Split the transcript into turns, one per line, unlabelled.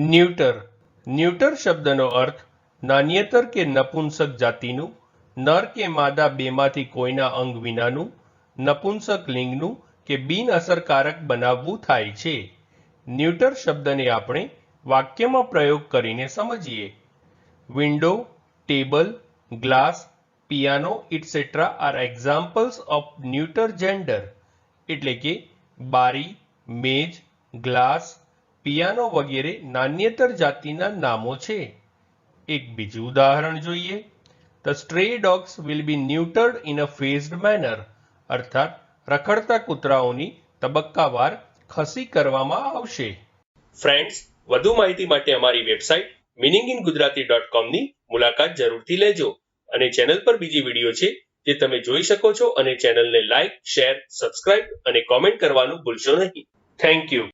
ન્યુટર. ન્યૂટર શબ્દનો અર્થ નાન્યતર કે નપુંસક જાતિનું, નર કે માદા બેમાંથી કોઈના અંગ વિનાનું, નપુંસક લિંગનું કે બિન અસરકારક બનાવવું થાય છે. ન્યૂટર શબ્દને આપણે વાક્યમાં પ્રયોગ કરીને સમજીએ. Window, table, glass, piano etcetera are examples of neuter gender એટલે કે બારી, મેજ, ગ્લાસ પિયાનો વગેરે નાન્યતર જાતિના નામો છે. એક બીજું ઉદાહરણ જોઈએ the stray dogs will be neutered in a phased manner અર્થાત રખડતા કૂતરાઓની તબક્કાવાર ખસી કરવામાં આવશે. ફ્રેન્ડ્સ વધુ માહિતી માટે અમારી website meaning in Gujarati dot કોમની મુલાકાત જરૂરથી લેજો અને ચેનલ પર બીજી વીડિયો છે જે તમે જોઈ શકો છો અને ચેનલને લાઇક શેર સબસ્ક્રાઇબ અને કોમેન્ટ કરવાનું ભૂલશો નહીં. Thank you